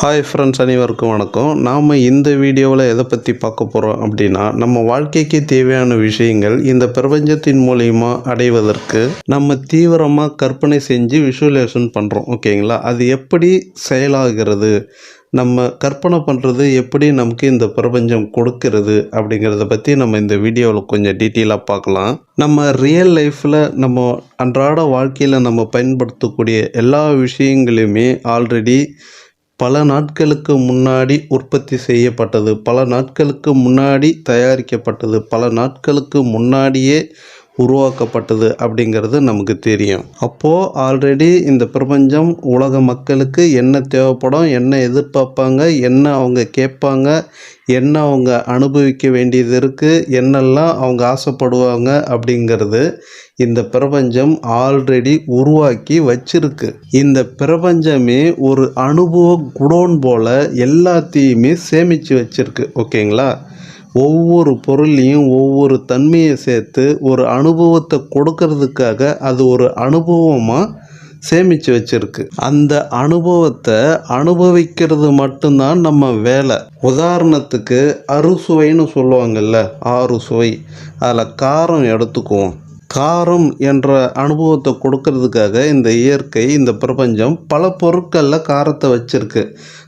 Hi friends அனைவருக்கும் வணக்கம். நாம் இந்த வீடியோவில் எதை பற்றி பார்க்க போகிறோம் அப்படின்னா நம்ம வாழ்க்கைக்கு தேவையான விஷயங்கள் இந்த பிரபஞ்சத்தின் மூலயமா அடைவதற்கு நம்ம தீவிரமாக கற்பனை செஞ்சு விஷுவலேஷன் பண்ணுறோம் ஓகேங்களா? அது எப்படி செயலாகிறது? நம்ம கற்பனை பண்ணுறது எப்படி நமக்கு இந்த பிரபஞ்சம் கொடுக்கிறது அப்படிங்கிறத பற்றி நம்ம இந்த வீடியோவில் கொஞ்சம் டீட்டெயிலாக பார்க்கலாம். நம்ம ரியல் லைஃப்பில் நம்ம அன்றாட வாழ்க்கையில் நம்ம பயன்படுத்தக்கூடிய எல்லா விஷயங்களையுமே ஆல்ரெடி பல நாட்களுக்கு முன்னாடி உற்பத்தி செய்யப்பட்டது பல நாட்களுக்கு முன்னாடி தயாரிக்கப்பட்டது பல நாட்களுக்கு முன்னாடியே உருவாக்கப்பட்டது அப்படிங்கிறது நமக்கு தெரியும். அப்போது ஆல்ரெடி இந்த பிரபஞ்சம் உலக மக்களுக்கு என்ன தேவைப்படும் என்ன எதிர்பார்ப்பாங்க என்ன அவங்க கேட்பாங்க என்ன அவங்க அனுபவிக்க வேண்டியது இருக்குது என்னெல்லாம் அவங்க ஆசைப்படுவாங்க அப்படிங்கிறது இந்த பிரபஞ்சம் ஆல்ரெடி உருவாக்கி வச்சிருக்கு. இந்த பிரபஞ்சமே ஒரு அனுபவ குடோன் போல் எல்லாத்தையுமே சேமித்து வச்சிருக்கு. ஓகேங்களா? ஒவ்வொரு பொருளையும் ஒவ்வொரு தன்மையை சேர்த்து ஒரு அனுபவத்தை கொடுக்கறதுக்காக அது ஒரு அனுபவமாக சேமித்து வச்சிருக்கு. அந்த அனுபவத்தை அனுபவிக்கிறது மட்டும்தான் நம்ம வேலை. உதாரணத்துக்கு அறுசுவைன்னு சொல்லுவாங்கல்ல ஆறு சுவை அதில் காரம் எடுத்துக்குவோம். காரம் என்ற அனுபவத்தை கொடுக்கறதுக்காக இந்த இயற்கை இந்த பிரபஞ்சம் பல பொருட்களில் காரத்தை வச்சுருக்கு.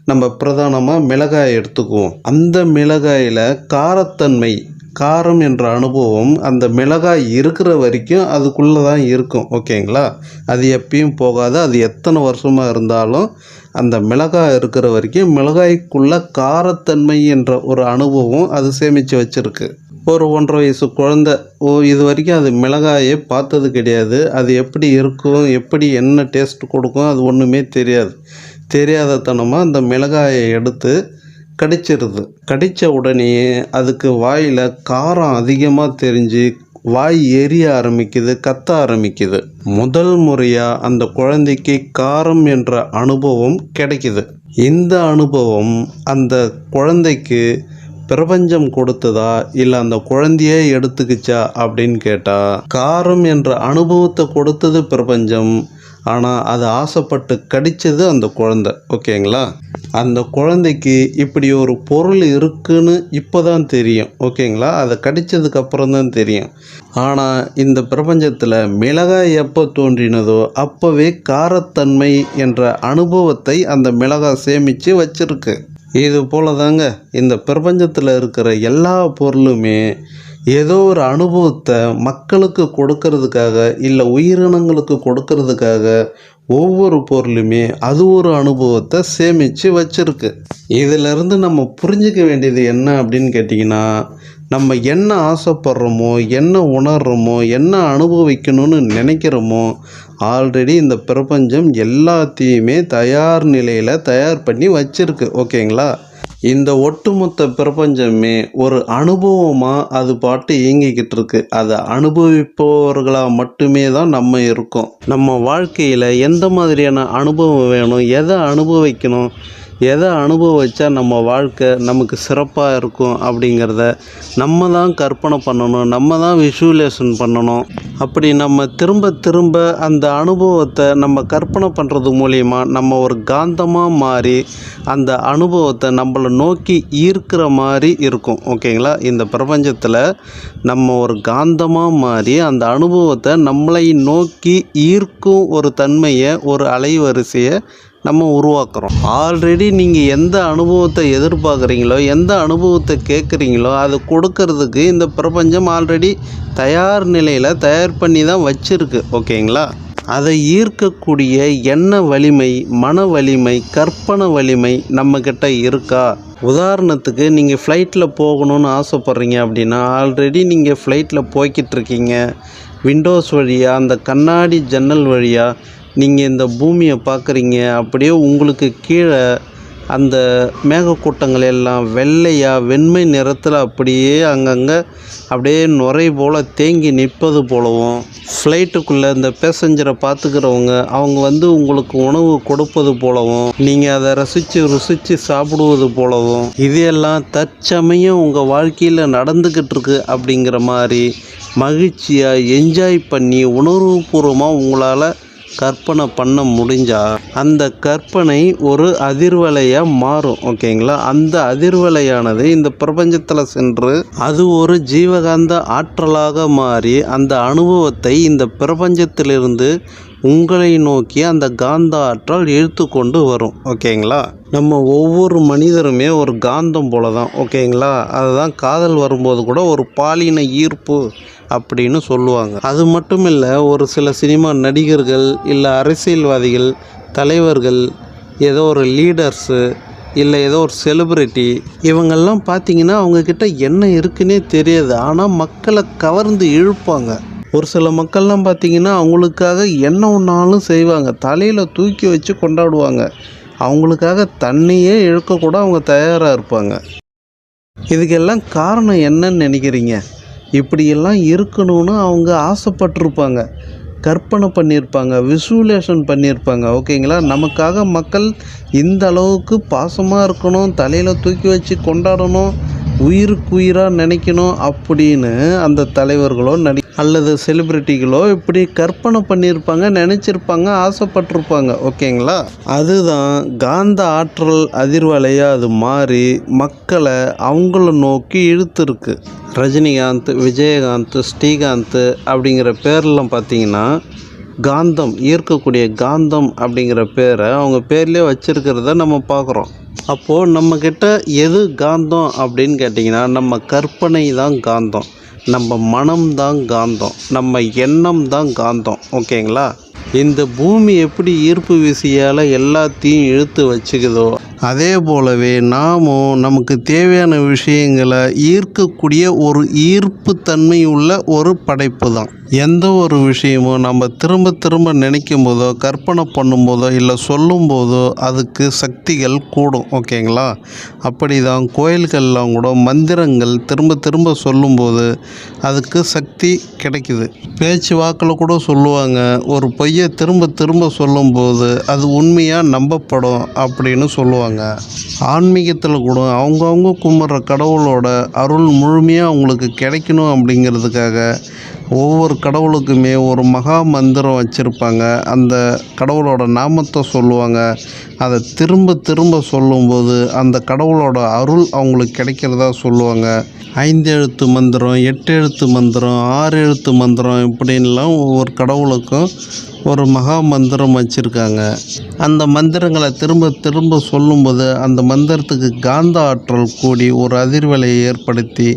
நம்ம பிரதானமாக மிளகாய் எடுத்துக்குவோம். அந்த மிளகாயில் காரத்தன்மை காரம் என்ற அனுபவம் அந்த மிளகாய் இருக்கிற வரைக்கும் அதுக்குள்ளே தான் இருக்கும் ஓகேங்களா? அது எப்பயும் போகாது. அது எத்தனை வருஷமாக இருந்தாலும் அந்த மிளகாய் இருக்கிற வரைக்கும் மிளகாய்க்குள்ளே காரத்தன்மை என்ற ஒரு அனுபவம் அது சேமித்து வச்சுருக்கு. ஒரு ஒன்றரை வயசு குழந்த. ஓ இது வரைக்கும் அது மிளகாயே பார்த்தது கிடையாது. அது எப்படி இருக்கும் எப்படி என்ன டேஸ்ட் கொடுக்கும் அது ஒன்றுமே தெரியாது. தெரியாதத்தனமாக அந்த மிளகாயை எடுத்து கடிச்சிருது. கடித்த உடனே அதுக்கு வாயில் காரம் அதிகமாக தெரிஞ்சு வாய் எரிய ஆரம்பிக்குது கத்த ஆரம்பிக்குது. முதல் முறையாக அந்த குழந்தைக்கு காரம் என்ற அனுபவம் கிடைக்குது. இந்த அனுபவம் அந்த குழந்தைக்கு பிரபஞ்சம் கொடுத்ததா? இல்லை அந்த குழந்தையே எடுத்துக்கிச்சா? அப்படின்னு கேட்டால் காரம் என்ற அனுபவத்தை கொடுத்தது பிரபஞ்சம். ஆனால் அது ஆசைப்பட்டு கடித்தது அந்த குழந்தை. ஓகேங்களா? அந்த குழந்தைக்கு இப்படி ஒரு பொருள் இருக்குன்னு இப்போ தான் தெரியும். ஓகேங்களா? அதை கடித்ததுக்கு அப்புறம் தான் தெரியும். ஆனால் இந்த பிரபஞ்சத்தில் மிளகாய் எப்போ தோன்றினதோ அப்போவே காரத்தன்மை என்ற அனுபவத்தை அந்த மிளகாய் சேமித்து வச்சுருக்கு. இது போல தாங்க இந்த பிரபஞ்சத்தில் இருக்கிற எல்லா பொருளுமே ஏதோ ஒரு அனுபவத்தை மக்களுக்கு கொடுக்கறதுக்காக இல்லை உயிரினங்களுக்கு கொடுக்கறதுக்காக ஒவ்வொரு பொருளுமே அது ஒரு அனுபவத்தை சேமித்து வச்சுருக்கு. இதிலிருந்து நம்ம புரிஞ்சுக்க வேண்டியது என்ன அப்படின்னு கேட்டிங்கன்னா நம்ம என்ன ஆசைப்படுறோமோ என்ன உணர்றோமோ என்ன அனுபவிக்கணும்னு நினைக்கிறோமோ ஆல்ரெடி இந்த பிரபஞ்சம் எல்லாத்தையுமே தயார் நிலையில் தயார் பண்ணி வச்சுருக்கு. ஓகேங்களா? இந்த ஒட்டுமொத்த பிரபஞ்சமே ஒரு அனுபவமாக அது பாட்டு இயங்கிக்கிட்டு இருக்கு அதை அனுபவிப்பவர்களாக மட்டுமே தான் நம்ம இருக்கோம். நம்ம வாழ்க்கையில் எந்த மாதிரியான அனுபவம் வேணும்? எதை அனுபவிக்கணும்? எதை அனுபவித்தா நம்ம வாழ்க்கை நமக்கு சிறப்பாக இருக்கும் அப்படிங்கிறத நம்ம தான் கற்பனை பண்ணணும் நம்ம தான் விஷுவலேஷன் பண்ணணும். அப்படி நம்ம திரும்ப திரும்ப அந்த அனுபவத்தை நம்ம கற்பனை பண்ணுறது மூலிமா நம்ம ஒரு காந்தமாக மாறி அந்த அனுபவத்தை நம்மளை நோக்கி ஈர்க்கிற மாதிரி இருக்கும். ஓகேங்களா? இந்த பிரபஞ்சத்தில் நம்ம ஒரு காந்தமாக மாறி அந்த அனுபவத்தை நம்மளை நோக்கி ஈர்க்கும் ஒரு தன்மையை ஒரு அலைவரிசையை நம்ம உருவாக்குறோம். ஆல்ரெடி நீங்கள் எந்த அனுபவத்தை எதிர்பார்க்குறீங்களோ எந்த அனுபவத்தை கேட்குறீங்களோ அதை கொடுக்கறதுக்கு இந்த பிரபஞ்சம் ஆல்ரெடி தயார் நிலையில் தயார் பண்ணி தான் வச்சுருக்கு ஓகேங்களா? அதை ஈர்க்கக்கூடிய எண்ண வலிமை மன வலிமை கற்பனை வலிமை நம்மக்கிட்ட இருக்கா? உதாரணத்துக்கு நீங்கள் ஃப்ளைட்டில் போகணும்னு ஆசைப்பட்றீங்க அப்படின்னா ஆல்ரெடி நீங்கள் ஃப்ளைட்டில் போய்கிட்டு இருக்கீங்க. விண்டோஸ் வழியாக அந்த கண்ணாடி ஜன்னல் வழியாக நீங்கள் இந்த பூமியை பார்க்குறீங்க அப்படியே உங்களுக்கு கீழே அந்த மேகக்கூட்டங்கள் எல்லாம் வெள்ளையாக வெண்மை நிறத்தில் அப்படியே அங்கங்கே அப்படியே நுரை போல் தேங்கி நிற்பது போலவும் ஃப்ளைட்டுக்குள்ளே இந்த பேசஞ்சரை பார்த்துக்கிறவங்க அவங்க வந்து உங்களுக்கு உணவு கொடுப்பது போலவும் நீங்கள் அதை ரசித்து ருசித்து சாப்பிடுவது போலவும் இதையெல்லாம் தற்சமயம் உங்கள் வாழ்க்கையில் நடந்துக்கிட்டு இருக்கு அப்படிங்கிற மாதிரி மகிழ்ச்சியாக என்ஜாய் பண்ணி உணர்வுபூர்வமாக உங்களால் கற்பனை பண்ண முடிஞ்சால் அந்த கற்பனை ஒரு அதிர்வலையாக மாறும் ஓகேங்களா? அந்த அதிர்வலையானது இந்த பிரபஞ்சத்தில் சென்று அது ஒரு ஜீவகாந்த ஆற்றலாக மாறி அந்த அனுபவத்தை இந்த பிரபஞ்சத்திலிருந்து உங்களை நோக்கி அந்த காந்த ஆற்றல் இழுத்து கொண்டு வரும் ஓகேங்களா? நம்ம ஒவ்வொரு மனிதருமே ஒரு காந்தம் போல தான் ஓகேங்களா? அதுதான் காதல் வரும்போது கூட ஒரு பாலின ஈர்ப்பு அப்படின்னு சொல்லுவாங்க. அது மட்டும் இல்லை ஒரு சில சினிமா நடிகர்கள் இல்லை அரசியல்வாதிகள் தலைவர்கள் ஏதோ ஒரு லீடர்ஸு இல்லை ஏதோ ஒரு செலிப்ரிட்டி இவங்கெல்லாம் பார்த்தீங்கன்னா அவங்கக்கிட்ட என்ன இருக்குன்னே தெரியாது. ஆனால் மக்களை கவர்ந்து இழுப்பாங்க. ஒரு சில மக்கள்லாம் பார்த்தீங்கன்னா அவங்களுக்காக என்ன ஒன்றாலும் செய்வாங்க. தலையில் தூக்கி வச்சு கொண்டாடுவாங்க. அவங்களுக்காக தண்ணியே இழுக்கக்கூட அவங்க தயாராக இருப்பாங்க. இதுக்கெல்லாம் காரணம் என்னன்னு நினைக்கிறீங்க? இப்படியெல்லாம் இருக்கணும்னு அவங்க ஆசைப்பட்டிருப்பாங்க. கற்பனை பண்ணியிருப்பாங்க விசுவலேஷன் பண்ணியிருப்பாங்க. ஓகேங்களா? நமக்காக மக்கள் இந்த அளவுக்கு பாசமாக இருக்கணும் தலையில் தூக்கி வச்சு கொண்டாடணும். உயிருக்கு உயிராக நினைக்கணும் அப்படின்னு அந்த தலைவர்களோ நடி அல்லது செலிப்ரிட்டிகளோ இப்படி கற்பனை பண்ணியிருப்பாங்க நினச்சிருப்பாங்க ஆசைப்பட்டிருப்பாங்க. ஓகேங்களா? அதுதான் காந்த ஆற்றல் அதிர்வலையாக அது மாறி மக்களை அவங்கள நோக்கி இழுத்துருக்கு. ரஜினிகாந்த் விஜயகாந்த் ஸ்ரீகாந்த் அப்படிங்கிற பேர்லாம் பார்த்தீங்கன்னா காந்தம் ஈர்க்கக்கூடிய காந்தம் அப்படிங்கிற பேரை அவங்க பேர்லேயே வச்சுருக்கிறத நம்ம பார்க்குறோம். அப்போது நம்மக்கிட்ட எது காந்தம் அப்படின்னு கேட்டிங்கன்னா நம்ம கற்பனை தான் காந்தம் நம்ம மனம் தான் காந்தம் நம்ம எண்ணம் தான் காந்தம் ஓகேங்களா? இந்த பூமி எப்படி ஈர்ப்பு விசையால் எல்லாத்தையும் இழுத்து வச்சுக்குதோ அதே போலவே நாமும் நமக்கு தேவையான விஷயங்களை ஈர்க்கக்கூடிய ஒரு ஈர்ப்பு தன்மை உள்ள ஒரு படைப்பு தான். எந்த ஒரு விஷயமும் நம்ம திரும்ப திரும்ப நினைக்கும் போதோ கற்பனை பண்ணும்போதோ இல்லை சொல்லும்போதோ அதுக்கு சக்திகள் கூடும். ஓகேங்களா? அப்படி தான் கோயில்கள்லாம் கூட மந்திரங்கள் திரும்ப திரும்ப சொல்லும்போது அதுக்கு சக்தி கிடைக்குது. பேச்சு வாக்கில் கூட சொல்லுவாங்க ஒரு பொய்யை திரும்ப திரும்ப சொல்லும்போது அது உண்மையாக நம்பப்படும்? அப்படின்னு சொல்லுவாங்க. ஆன்மீகத்தில் கூட அவங்கவுங்க கும்பிட்ற கடவுளோட அருள் முழுமையாக அவங்களுக்கு கிடைக்கணும் அப்படிங்கிறதுக்காக ஒவ்வொரு கடவுளுக்குமே ஒரு மகா மந்திரம் வச்சுருப்பாங்க. அந்த கடவுளோட நாமத்தை சொல்லுவாங்க. அதை திரும்ப திரும்ப சொல்லும்போது அந்த கடவுளோட அருள் அவங்களுக்கு கிடைக்கிறதா சொல்லுவாங்க. ஐந்து எழுத்து மந்திரம் எட்டு எழுத்து மந்திரம் ஆறு எழுத்து மந்திரம் இப்படின்லாம் ஒவ்வொரு கடவுளுக்கும் ஒரு மகா மந்திரம் வச்சுருக்காங்க. அந்த மந்திரங்களை திரும்ப திரும்ப சொல்லும்போது அந்த மந்திரத்துக்கு காந்த ஆற்றல் கூடி ஒரு அதிர்வலையை ஏற்படுத்தி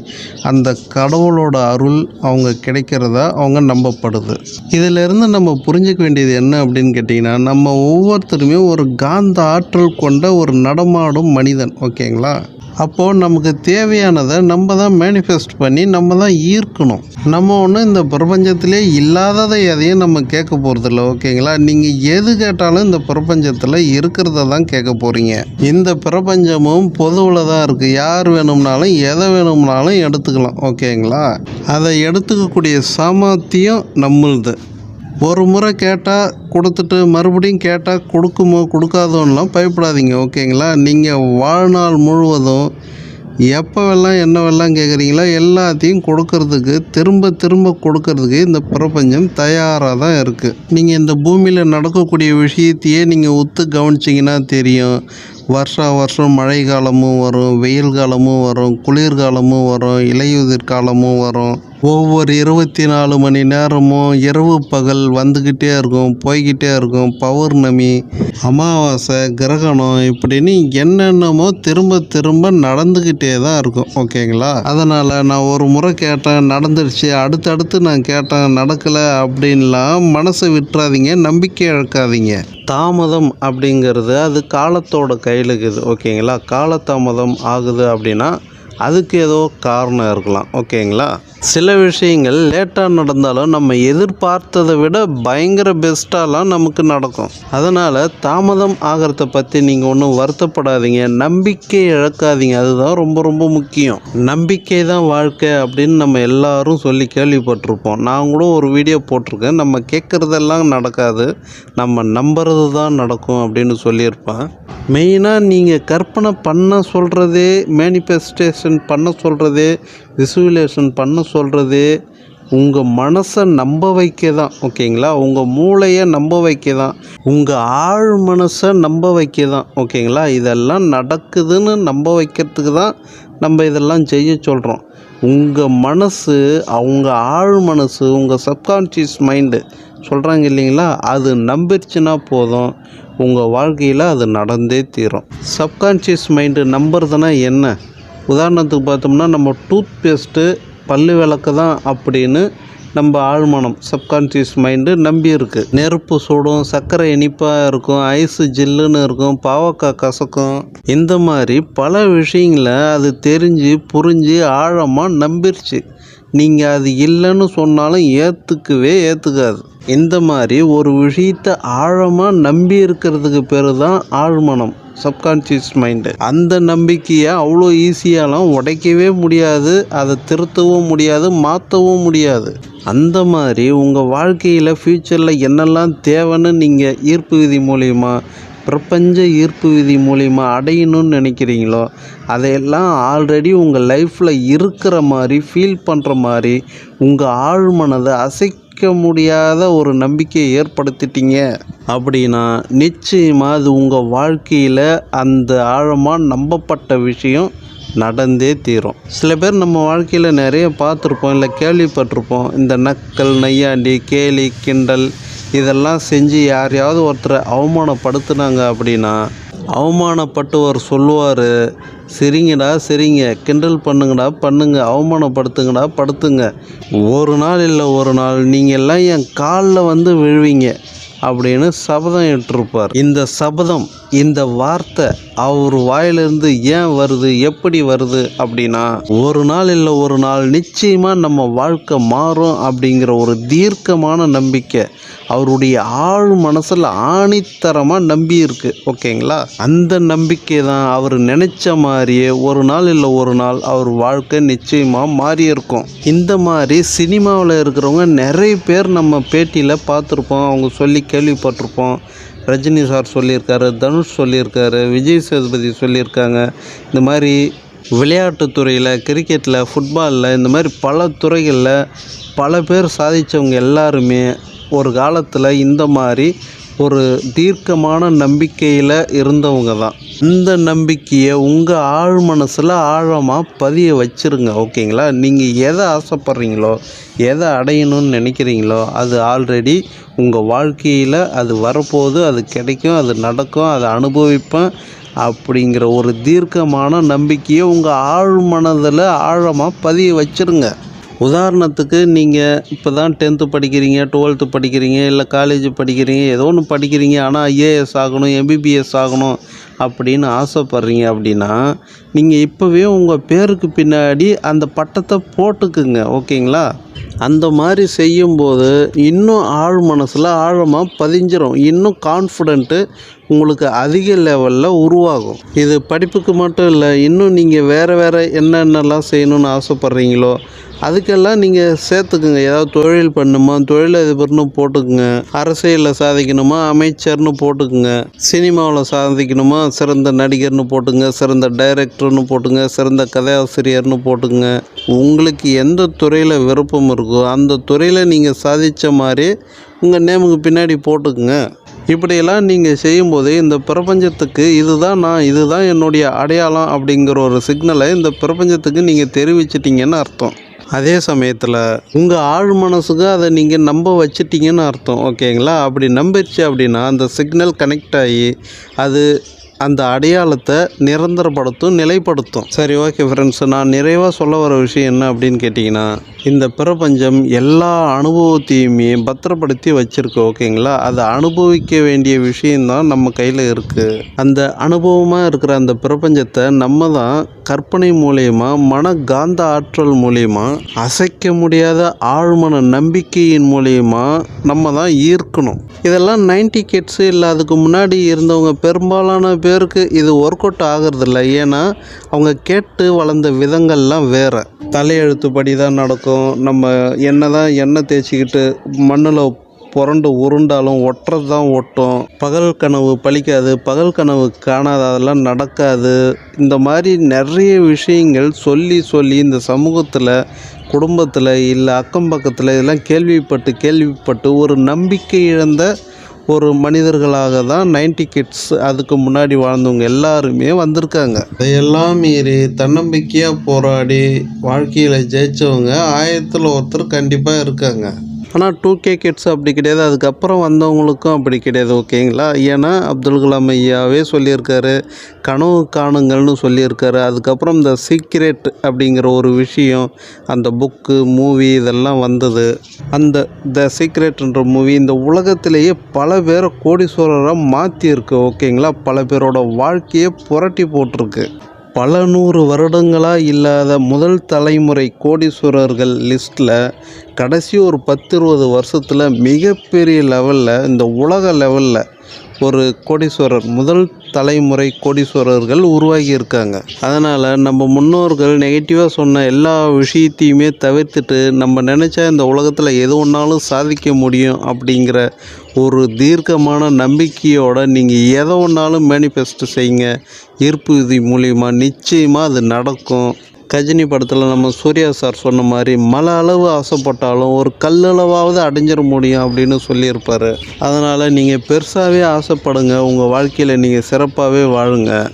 அந்த கடவுளோட அருள் அவங்க கிடைக்கிறதா அவங்க நம்பப்படுது. இதிலிருந்து நம்ம புரிஞ்சுக்க வேண்டியது என்ன அப்படின்னு கேட்டிங்கன்னா நம்ம ஒவ்வொருத்தருமே ஒரு காந்த ஆற்றல் கொண்ட ஒரு நடமாடும் மனிதன் ஓகேங்களா? அப்போது நமக்கு தேவையானதை நம்ம தான் மேனிஃபெஸ்ட் பண்ணி நம்ம தான் ஈர்க்கணும். நம்ம ஒன்றும் இந்த பிரபஞ்சத்திலே இல்லாததை எதையும் நம்ம கேட்க போகிறதில்ல ஓகேங்களா? நீங்கள் எது கேட்டாலும் இந்த பிரபஞ்சத்தில் இருக்கிறத தான் கேட்க போகிறீங்க இந்த பிரபஞ்சமும் பொதுவில் தான் இருக்குது யார் வேணும்னாலும் எதை வேணும்னாலும் எடுத்துக்கலாம் ஓகேங்களா? அதை எடுத்துக்கக்கூடிய சாமர்த்தியம் நம்மளுது. ஒரு முறை கேட்டால் கொடுத்துட்டு மறுபடியும் கேட்டால் கொடுக்குமோ கொடுக்காதோன்னெலாம் பயப்படாதீங்க ஓகேங்களா? நீங்கள் வாழ்நாள் முழுவதும் எப்போவெல்லாம் என்னவெல்லாம் கேட்குறீங்களோ எல்லாத்தையும் கொடுக்கறதுக்கு திரும்ப திரும்ப கொடுக்கறதுக்கு இந்த பிரபஞ்சம் தயாராக தான் இருக்குது நீங்கள் இந்த பூமியில் நடக்கக்கூடிய விஷயத்தையே நீங்கள் ஒத்து கவனிச்சிங்கன்னா தெரியும். வருஷா வருஷம் மழை காலமும் வரும் வெயில் காலமும் வரும் குளிர்காலமும் வரும் இலையுதிர் காலமும் வரும். ஒவ்வொரு இருபத்தி நாலு மணி நேரமும் இரவு பகல் வந்துக்கிட்டே இருக்கும் போய்கிட்டே இருக்கும். பௌர்ணமி அமாவாசை கிரகணம் இப்படின்னு என்னென்னமோ திரும்ப திரும்ப நடந்துக்கிட்டே தான் இருக்கும். ஓகேங்களா? அதனால் நான் ஒரு முறை கேட்டேன் நடந்துடுச்சு அடுத்தடுத்து நான் கேட்டேன் நடக்கலை அப்படின்லாம் மனசை விட்டுறாதீங்க நம்பிக்கை இழக்காதீங்க. தாமதம் அப்படிங்கிறது அது காலத்தோட கை இருக்குது ஓகேங்களா? காலதாமதம் ஆகுது அப்படின்னா அதுக்கு ஏதோ காரணம் இருக்கலாம். ஓகேங்களா? சில விஷயங்கள் லேட்டாக நடந்தாலும் நம்ம எதிர்பார்த்ததை விட பயங்கர பெஸ்ட்டாலாம் நமக்கு நடக்கும். அதனால் தாமதம் ஆகிறத பற்றி நீங்கள் ஒன்றும் வருத்தப்படாதீங்க. நம்பிக்கை இழக்காதீங்க. அதுதான் ரொம்ப ரொம்ப முக்கியம். நம்பிக்கை தான் வாழ்க்கை அப்படின்னு நம்ம எல்லாரும் சொல்லி கேள்விப்பட்டிருப்போம். நான் கூட ஒரு வீடியோ போட்டிருக்கேன். நம்ம கேட்குறதெல்லாம் நடக்காது. நம்ம நம்புறது தான் நடக்கும் அப்படின்னு சொல்லியிருப்பேன். மெயினாக நீங்கள் கற்பனை பண்ண சொல்கிறதே மேனிஃபெஸ்டேஷன் பண்ண சொல்கிறதே விசுவலேஷன் பண்ண சொல்கிறது உங்கள் மனசை நம்ப வைக்க தான் ஓகேங்களா? உங்கள் மூளையை நம்ப வைக்க தான் உங்கள் ஆழ் மனசை நம்ப வைக்க தான் ஓகேங்களா? இதெல்லாம் நடக்குதுன்னு நம்ப வைக்கிறதுக்கு தான் நம்ம இதெல்லாம் செய்ய சொல்கிறோம் உங்கள் மனசு அவங்க ஆழ் மனசு உங்கள் சப்கான்ஷியஸ் மைண்டு சொல்கிறாங்க இல்லைங்களா? அது நம்பிருச்சுன்னா போதும். உங்கள் வாழ்க்கையில் அது நடந்தே தீரும். சப்கான்ஷியஸ் மைண்டு நம்புறதுனா என்ன? உதாரணத்துக்கு பார்த்தோம்னா நம்ம டூத் பேஸ்ட்டு பல்லு விளக்கு தான் அப்படின்னு நம்ம ஆழ்மனம் சப்கான்ஷியஸ் மைண்டு நம்பி இருக்குது நெருப்பு சுடும் சர்க்கரை இனிப்பாக இருக்கும் ஐஸு ஜில்லுன்னு இருக்கும் பாவக்காய் கசக்கும். இந்த மாதிரி பல விஷயங்களை அது தெரிஞ்சு புரிஞ்சு ஆழமாக நம்பிருச்சு. நீங்கள் அது இல்லைன்னு சொன்னாலும் ஏற்றுக்கவே ஏற்றுக்காது இந்த மாதிரி ஒரு விஷயத்தை ஆழமாக நம்பி இருக்கிறதுக்கு பேர் தான் ஆழ்மனம். சப்கான்ஷியஸ் மைண்டு அந்த நம்பிக்கையை அவ்வளோ ஈஸியாலாம் உடைக்கவே முடியாது அதை திருத்தவும் முடியாது மாற்றவும் முடியாது. அந்த மாதிரி உங்கள் வாழ்க்கையில் ஃப்யூச்சரில் என்னெல்லாம் தேவைன்னு நீங்கள் ஈர்ப்பு விதி மூலிமா பிரபஞ்ச ஈர்ப்பு விதி மூலிமா அடையணும்னு நினைக்கிறீங்களோ அதையெல்லாம் ஆல்ரெடி உங்கள் லைஃப்பில் இருக்கிற மாதிரி ஃபீல் பண்ணுற மாதிரி உங்கள் ஆழ்மனதை அசைக்க முடியாத ஒரு நம்பிக்கையை ஏற்படுத்திட்டீங்க. அப்படின்னா நிச்சயமாக அது உங்கள் வாழ்க்கையில் அந்த ஆழமாக நம்பப்பட்ட விஷயம் நடந்தே தீரும். சில பேர் நம்ம வாழ்க்கையில் நிறைய பார்த்துருப்போம் இல்லை கேள்விப்பட்டிருப்போம். இந்த நக்கல் நையாண்டி கேலி கிண்டல் இதெல்லாம் செஞ்சு யாரையாவது ஒருத்தரை அவமானப்படுத்துனாங்க அப்படின்னா அவமானப்பட்டவர் சொல்லுவார் சரிங்கடா சரிங்க கிண்டல் பண்ணுங்கடா பண்ணுங்க அவமானப்படுத்துங்கடா படுத்துங்க. ஒரு நாள் இல்லை ஒரு நாள் நீங்கள் எல்லாம் என் காலில் வந்து விழுவீங்க. அப்படின்னு சபதம் இட்டிருப்பார். இந்த சபதம் இந்த வார்த்தை அவர் வாயிலிருந்து ஏன் வருது எப்படி வருது அப்படின்னா ஒரு நாள் இல்லை ஒரு நாள் நிச்சயமாக நம்ம வாழ்க்கை மாறும் அப்படிங்கிற ஒரு தீர்க்கமான நம்பிக்கை அவருடைய ஆழ் மனசில் ஆணித்தரமாக நம்பி இருக்கு ஓகேங்களா? அந்த நம்பிக்கை தான் அவர் நினச்ச மாதிரியே ஒரு நாள் இல்லை ஒரு நாள் அவர் வாழ்க்கை நிச்சயமாக மாறி இருக்கும். இந்த மாதிரி சினிமாவில் இருக்கிறவங்க நிறைய பேர் நம்ம பேட்டியில் பார்த்துருப்போம் அவங்க சொல்லி கேள்விப்பட்டிருப்போம். ரஜினி சார் சொல்லியிருக்காரு தனுஷ் சொல்லியிருக்காரு விஜய் சேதுபதி சொல்லியிருக்காங்க. இந்த மாதிரி விளையாட்டுத்துறையில் கிரிக்கெட்டில் ஃபுட்பாலில் இந்த மாதிரி பல துறைகளில் பல பேர் சாதித்தவங்க எல்லாருமே ஒரு காலத்தில் இந்த மாதிரி ஒரு தீர்க்கமான நம்பிக்கையில் இருந்தவங்க தான். இந்த நம்பிக்கையை உங்கள் ஆழ் மனசில் ஆழமாக பதிய வச்சுருங்க ஓகேங்களா? நீங்கள் எதை ஆசைப்பட்றீங்களோ எதை அடையணும்னு நினைக்கிறீங்களோ அது ஆல்ரெடி உங்கள் வாழ்க்கையில் அது வரப்போகுது அது கிடைக்கும் அது நடக்கும் அதை அனுபவிப்பேன் அப்படிங்கிற ஒரு தீர்க்கமான நம்பிக்கையை உங்கள் ஆழ் மனதில் ஆழமாக பதிய வச்சுருங்க. உதாரணத்துக்கு நீங்கள் இப்போ தான் டென்த்து படிக்கிறீங்க டுவெல்த்து படிக்கிறீங்க இல்லை காலேஜ் படிக்கிறீங்க ஏதோ ஒன்று படிக்கிறீங்க ஆனால் ஐஏஎஸ் ஆகணும் எம்பிபிஎஸ் ஆகணும் அப்படின்னு ஆசைப்பட்றீங்க அப்படின்னா நீங்கள் இப்போவே உங்கள் பேருக்கு பின்னாடி அந்த பட்டத்தை போட்டுக்குங்க ஓகேங்களா? அந்த மாதிரி செய்யும்போது இன்னும் ஆழ் மனசில் ஆழமாக பதிஞ்சிரும் இன்னும் கான்ஃபிடென்ட்டு உங்களுக்கு அதிக லெவலில் உருவாகும். இது படிப்புக்கு மட்டும் இல்லை இன்னும் நீங்கள் வேறு வேறு என்னென்னலாம் செய்யணும்னு ஆசைப்பட்றீங்களோ அதுக்கெல்லாம் நீங்கள் சேர்த்துக்குங்க. ஏதாவது தொழில் பண்ணுமா தொழிலதிபர்னு போட்டுக்குங்க. அரசியலில் சாதிக்கணுமா அமைச்சர்னு போட்டுக்குங்க. சினிமாவில் சாதிக்கணுமா சிறந்த நடிகர்னு போட்டுங்க சிறந்த டைரக்டர்னு போட்டுங்க சிறந்த கதையாசிரியர்னு போட்டுங்க உங்களுக்கு எந்த துறையில் விருப்பம் இருக்கோ அந்த துறையில் நீங்கள் சாதித்த மாதிரி உங்கள் நேமுக்கு பின்னாடி போட்டுக்குங்க. இப்படியெல்லாம் நீங்கள் செய்யும்போது இந்த பிரபஞ்சத்துக்கு இதுதான் நான் இதுதான் என்னுடைய அடையாளம் அப்படிங்கிற ஒரு சிக்னலை இந்த பிரபஞ்சத்துக்கு நீங்கள் தெரிவிச்சிட்டிங்கன்னு அர்த்தம். அதே சமயத்தில் உங்கள் ஆழ் மனசுக்கு அதை நீங்கள் நம்ப வச்சிட்டிங்கன்னு அர்த்தம் ஓகேங்களா? அப்படி நம்பிடுச்சு அப்படின்னா அந்த சிக்னல் கனெக்ட் ஆகி அது அந்த அடையாளத்தை நிரந்தரப்படுத்தும் நிலைப்படுத்தும். சரி ஓகே ஃப்ரெண்ட்ஸ் நான் நிறைவாக சொல்ல வர விஷயம் என்ன அப்படின்னு கேட்டிங்கன்னா இந்த பிரபஞ்சம் எல்லா அனுபவத்தையுமே பத்திரப்படுத்தி வச்சுருக்கு ஓகேங்களா அதை அனுபவிக்க வேண்டிய விஷயம்தான் நம்ம கையில் இருக்குது அந்த அனுபவமாக இருக்கிற அந்த பிரபஞ்சத்தை நம்ம தான் கற்பனை மூலயமா மன காந்த ஆற்றல் மூலயமா அசைக்க முடியாத ஆழ்மன நம்பிக்கையின் மூலயமா நம்ம தான் ஈர்க்கணும். இதெல்லாம் நைன்டி கிட்ஸு இல்லை அதுக்கு முன்னாடி இருந்தவங்க பெரும்பாலான பேருக்கு இது ஒர்க் அவுட் ஆகிறதில்ல. ஏன்னா அவங்க கேட்டு வளர்ந்த விதங்கள்லாம் வேறு. தலையெழுத்துப்படி தான் நடக்கும். நம்ம என்ன தான் எண்ணெய் தேய்ச்சிக்கிட்டு மண்ணில் புரண்டு உருண்டாலும் ஒட்டுறது தான் ஒட்டும். பகல் கனவு பழிக்காது பகல் கனவு காணாது அதெல்லாம் நடக்காது. இந்த மாதிரி நிறைய விஷயங்கள் சொல்லி சொல்லி இந்த சமூகத்தில் குடும்பத்தில் இல்லை அக்கம் பக்கத்தில் இதெல்லாம் கேள்விப்பட்டு கேள்விப்பட்டு ஒரு நம்பிக்கை இழந்த ஒரு மனிதர்களாக தான் நைன்டி கிட்ஸ் அதுக்கு முன்னாடி வாழ்ந்தவங்க எல்லாருமே வந்திருக்காங்க. இதையெல்லாம் மீறி தன்னம்பிக்கையாக போராடி வாழ்க்கையில் ஜெயித்தவங்க ஆயிரத்தில் ஒருத்தர் கண்டிப்பாக இருக்காங்க. ஆனால் டூ கே கிட்ஸ் அப்படி கிடையாது. அதுக்கப்புறம் வந்தவங்களுக்கும் அப்படி கிடையாது ஓகேங்களா? ஏன்னா அப்துல் கலாம் ஐயாவே சொல்லியிருக்காரு கனவு காணுங்கள்னு சொல்லியிருக்காரு. அதுக்கப்புறம் இந்த சீக்ரெட் அப்படிங்கிற ஒரு விஷயம் அந்த புக்கு மூவி இதெல்லாம் வந்தது. அந்த த சீக்ரெட்ன்ற மூவி இந்த உலகத்திலேயே பல பேரை கோடீஸ்வரராக மாற்றிருக்கு ஓகேங்களா? பல பேரோட வாழ்க்கையை புரட்டி போட்டிருக்கு. பல நூறு வருடங்களாக இல்லாத முதல் தலைமுறை கோடீஸ்வரர்கள் லிஸ்ட்டில் கடைசி ஒரு பத்து இருபது வருஷத்தில் மிகப்பெரிய லெவலில் இந்த உலக லெவலில் ஒரு கோடீஸ்வரர் முதல் தலைமுறை கோடீஸ்வரர்கள் உருவாகி இருக்காங்க. அதனால் நம்ம முன்னோர்கள் நெகட்டிவாக சொன்ன எல்லா விஷயத்தையுமே தவிர்த்துட்டு நம்ம நினச்சா இந்த உலகத்தில் எது ஒன்றாலும் சாதிக்க முடியும் அப்படிங்கிற ஒரு தீர்க்கமான நம்பிக்கையோடு நீங்கள் எதை ஒன்றாலும் மேனிஃபெஸ்ட் செய்யுங்க ஈர்ப்பு விதி மூலிமா நிச்சயமாக அது நடக்கும். கஜினி படத்தில் நம்ம சூர்யா சார் சொன்ன மாதிரி மலை அளவு ஆசைப்பட்டாலும் ஒரு கல்லளவாவது அடைஞ்சிட முடியும் அப்படின்னு சொல்லியிருப்பார். அதனால் நீங்கள் பெருசாகவே ஆசைப்படுங்க. உங்கள் வாழ்க்கையில் நீங்கள் சிறப்பாகவே வாழுங்க.